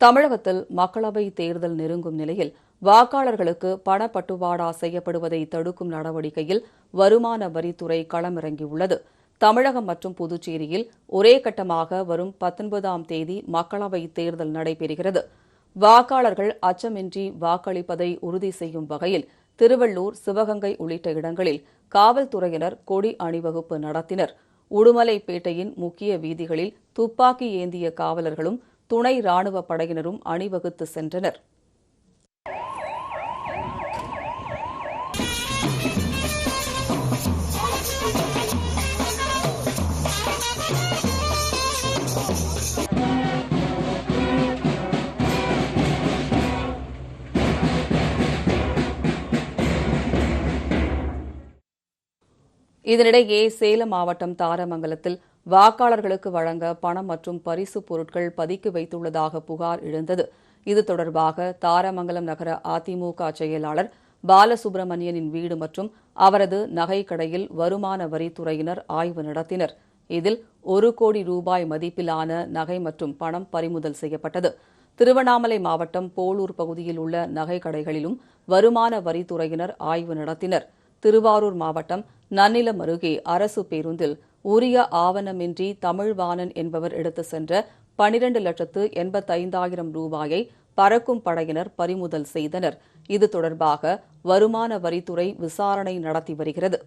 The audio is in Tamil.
தமிழகத்தில் மக்களவை தேர்தல் நெருங்கும் நிலையில் வாக்காளர்களுக்கு பணப்பட்டுவாடா செய்யப்படுவதை தடுக்கும் நடவடிக்கையில் வருமான வரித்துறை களமிறங்கியுள்ளது. தமிழகம் மற்றும் புதுச்சேரியில் ஒரே கட்டமாக வரும் பத்தொன்பதாம் தேதி மக்களவை தேர்தல் நடைபெறுகிறது. வாக்காளர்கள் அச்சமின்றி வாக்களிப்பதை உறுதி செய்யும் வகையில் திருவள்ளூர் சிவகங்கை உள்ளிட்ட இடங்களில் காவல்துறையினர் கொடி அணிவகுப்பு நடத்தினர். உடுமலைப்பேட்டையின் முக்கிய வீதிகளில் துப்பாக்கி ஏந்திய காவலர்களும் துணை ராணுவ படையினரும் அணிவகுத்து சென்றனர். இதனிடையே சேலம் மாவட்டம் தாரமங்கலத்தில் வாக்காளர்களுக்கு வழங்க பணம் மற்றும் பரிசுப் பொருட்கள் பதுக்கி வைத்துள்ளதாக புகார் எழுந்தது. இது தொடர்பாக தாரமங்கலம் நகர அதிமுக செயலாளர் பாலசுப்பிரமணியனின் வீடு மற்றும் அவரது நகைக்கடையில் வருமான வரித்துறையினர் ஆய்வு நடத்தினர். இதில் ஒரு கோடி ரூபாய் மதிப்பிலான நகை மற்றும் பணம் பறிமுதல் செய்யப்பட்டது. திருவண்ணாமலை மாவட்டம் போலூர் பகுதியில் உள்ள நகை கடைகளிலும் வருமான வரித்துறையினர் ஆய்வு நடத்தினர். திருவாரூர் மாவட்டம் நன்னிலம் அருகே அரசு பேருந்தில் உரிய ஆவணமின்றி தமிழ்வாணன் என்பவர் எடுத்து சென்ற பனிரண்டு லட்சத்து எண்பத்தைந்தாயிரம் ரூபாயை பறக்கும் படையினர் பறிமுதல் செய்தனர். இது தொடர்பாக வருமான வரித்துறை விசாரணை நடத்தி வருகிறது.